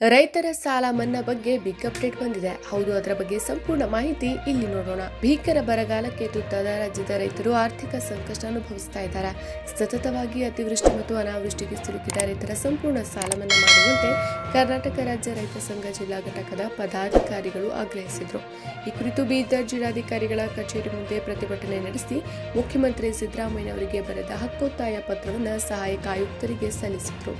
ರೈತರ ಸಾಲ ಮನ್ನಾ ಬಗ್ಗೆ ಬಿಗ್ ಅಪ್ಡೇಟ್ ಬಂದಿದೆ. ಹೌದು, ಅದರ ಬಗ್ಗೆ ಸಂಪೂರ್ಣ ಮಾಹಿತಿ ಇಲ್ಲಿ ನೋಡೋಣ. ಭೀಕರ ಬರಗಾಲಕ್ಕೆ ತುತ್ತಾದ ರಾಜ್ಯದ ರೈತರು ಆರ್ಥಿಕ ಸಂಕಷ್ಟ ಅನುಭವಿಸ್ತಾ ಇದ್ದಾರೆ. ಸತತವಾಗಿ ಅತಿವೃಷ್ಟಿ ಮತ್ತು ಅನಾವೃಷ್ಟಿಗೆ ಸಿಲುಕಿದ ರೈತರ ಸಂಪೂರ್ಣ ಸಾಲ ಮನ್ನಾ ಮಾಡುವಂತೆ ಕರ್ನಾಟಕ ರಾಜ್ಯ ರೈತ ಸಂಘ ಜಿಲ್ಲಾ ಘಟಕದ ಪದಾಧಿಕಾರಿಗಳು ಆಗ್ರಹಿಸಿದರು. ಈ ಕುರಿತು ಬೀದರ್ ಜಿಲ್ಲಾಧಿಕಾರಿಗಳ ಕಚೇರಿ ಮುಂದೆ ಪ್ರತಿಭಟನೆ ನಡೆಸಿ ಮುಖ್ಯಮಂತ್ರಿ ಸಿದ್ದರಾಮಯ್ಯ ಅವರಿಗೆ ಬರೆದ ಹಕ್ಕೊತ್ತಾಯ ಪತ್ರವನ್ನು ಸಹಾಯಕ ಆಯುಕ್ತರಿಗೆ ಸಲ್ಲಿಸಿದರು.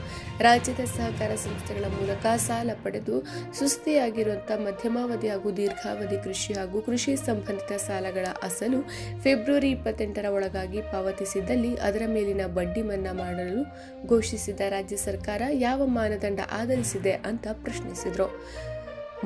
ರಾಜ್ಯದ ಸಹಕಾರ ಸಂಸ್ಥೆಗಳ ಮೂಲಕ ಸಾಲ ಪಡೆದು ಸುಸ್ತಿಯಾಗಿರುವಂತಹ ಮಧ್ಯಮಾವಧಿ ಹಾಗೂ ದೀರ್ಘಾವಧಿ ಕೃಷಿ ಹಾಗೂ ಕೃಷಿ ಸಂಬಂಧಿತ ಸಾಲಗಳ ಅಸಲು ಫೆಬ್ರವರಿ ಇಪ್ಪತ್ತೆಂಟರ ಒಳಗಾಗಿ ಪಾವತಿಸಿದ್ದಲ್ಲಿ ಅದರ ಮೇಲಿನ ಬಡ್ಡಿ ಮನ್ನಾ ಮಾಡಲು ಘೋಷಿಸಿದ ರಾಜ್ಯ ಸರ್ಕಾರ ಯಾವ ಮಾನದಂಡ ಆಧರಿಸಿದೆ ಅಂತ ಪ್ರಶ್ನಿಸಿದರು.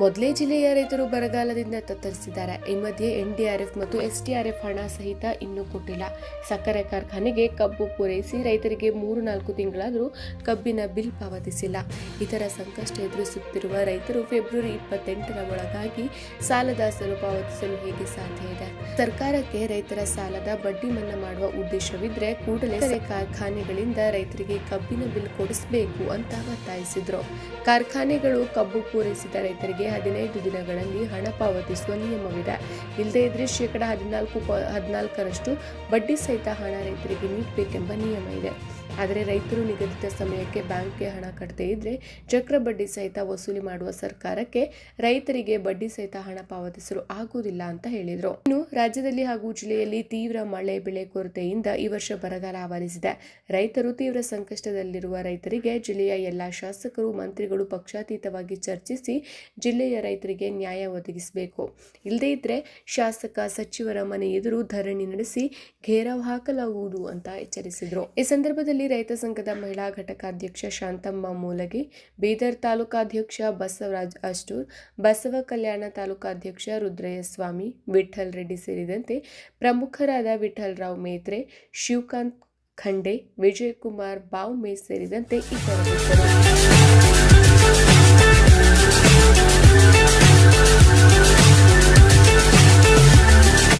ಮೊದಲೇ ಜಿಲ್ಲೆಯ ರೈತರು ಬರಗಾಲದಿಂದ ತತ್ತರಿಸಿದ್ದಾರೆ. ಈ ಮಧ್ಯೆ ಎನ್ಡಿಆರ್ಎಫ್ ಮತ್ತು ಎಸ್ಡಿಆರ್ಎಫ್ ಹಣ ಸಹಿತ ಇನ್ನೂ ಕೊಟ್ಟಿಲ್ಲ. ಸಕ್ಕರೆ ಕಾರ್ಖಾನೆಗೆ ಕಬ್ಬು ಪೂರೈಸಿ ರೈತರಿಗೆ ಮೂರು ನಾಲ್ಕು ತಿಂಗಳಾದರೂ ಕಬ್ಬಿನ ಬಿಲ್ ಪಾವತಿಸಿಲ್ಲ. ಇತರ ಸಂಕಷ್ಟ ಎದುರಿಸುತ್ತಿರುವ ರೈತರು ಫೆಬ್ರವರಿ ಇಪ್ಪತ್ತೆಂಟರ ಒಳಗಾಗಿ ಸಾಲದ ಅಸಲು ಪಾವತಿಸಲು ಹೇಗೆ ಸಾಧ್ಯ ಇದೆ? ಸರ್ಕಾರಕ್ಕೆ ರೈತರ ಸಾಲದ ಬಡ್ಡಿ ಮನ್ನಾ ಮಾಡುವ ಉದ್ದೇಶವಿದ್ರೆ ಕೂಡಲೇ ಕಾರ್ಖಾನೆಗಳಿಂದ ರೈತರಿಗೆ ಕಬ್ಬಿನ ಬಿಲ್ ಕೊಡಿಸಬೇಕು ಅಂತ ಒತ್ತಾಯಿಸಿದ್ರು. ಕಾರ್ಖಾನೆಗಳು ಕಬ್ಬು ಪೂರೈಸಿದ ರೈತರಿಗೆ ಹದಿನೈದು ದಿನಗಳಲ್ಲಿ ಹಣ ಪಾವತಿಸುವ ನಿಯಮವಿದೆ. ಇಲ್ಲದೇ ಇದ್ರೆ ಶೇಕಡ ಹದಿನಾಲ್ಕು ಹದಿನಾಲ್ಕರಷ್ಟು ಬಡ್ಡಿ ಸಹಿತ ಹಣ ರೈತರಿಗೆ ನೀಡಬೇಕೆಂಬ ನಿಯಮ ಇದೆ. ಆದರೆ ರೈತರು ನಿಗದಿತ ಸಮಯಕ್ಕೆ ಬ್ಯಾಂಕ್ಗೆ ಹಣ ಕಟ್ಟದೇ ಇದ್ರೆ ಚಕ್ರ ಬಡ್ಡಿ ಸಹಿತ ವಸೂಲಿ ಮಾಡುವ ಸರ್ಕಾರಕ್ಕೆ ರೈತರಿಗೆ ಬಡ್ಡಿ ಸಹಿತ ಹಣ ಪಾವತಿಸಲು ಆಗುವುದಿಲ್ಲ ಅಂತ ಹೇಳಿದರು. ಇನ್ನು ರಾಜ್ಯದಲ್ಲಿ ಹಾಗೂ ಜಿಲ್ಲೆಯಲ್ಲಿ ತೀವ್ರ ಮಳೆ, ಬೆಳೆ ಕೊರತೆಯಿಂದ ಈ ವರ್ಷ ಬರಗಾಲ ಆವರಿಸಿದೆ. ರೈತರು ತೀವ್ರ ಸಂಕಷ್ಟದಲ್ಲಿರುವ ರೈತರಿಗೆ ಜಿಲ್ಲೆಯ ಎಲ್ಲಾ ಶಾಸಕರು, ಮಂತ್ರಿಗಳು ಪಕ್ಷಾತೀತವಾಗಿ ಚರ್ಚಿಸಿ ಜಿಲ್ಲೆಯ ರೈತರಿಗೆ ನ್ಯಾಯ ಒದಗಿಸಬೇಕು. ಇಲ್ಲದೇ ಇದ್ರೆ ಶಾಸಕ, ಸಚಿವರ ಮನೆ ಎದುರು ಧರಣಿ ನಡೆಸಿ ಘೇರಾವ್ ಹಾಕಲಾಗುವುದು ಅಂತ ಎಚ್ಚರಿಸಿದರು. ಈ ಸಂದರ್ಭದಲ್ಲಿ ರೈತ ಸಂಘದ ಮಹಿಳಾ ಘಟಕಾಧ್ಯಕ್ಷ ಶಾಂತಮ್ಮ ಮೂಲಗಿ, ಬೀದರ್ ತಾಲೂಕಾಧ್ಯಕ್ಷ ಬಸವರಾಜ್ ಅಷ್ಟೂರ್, ಬಸವ ಕಲ್ಯಾಣ ತಾಲೂಕಾಧ್ಯಕ್ಷ ರುದ್ರಯ್ಯಸ್ವಾಮಿ ವಿಠಲ್ ರೆಡ್ಡಿ ಸೇರಿದಂತೆ ಪ್ರಮುಖರಾದ ವಿಠಲ್ರಾವ್ ಮೇತ್ರೆ, ಶಿವಕಾಂತ್ ಖಂಡೆ, ವಿಜಯಕುಮಾರ್ ಬಾವ್ಮೆ ಸೇರಿದಂತೆ ಇತರರು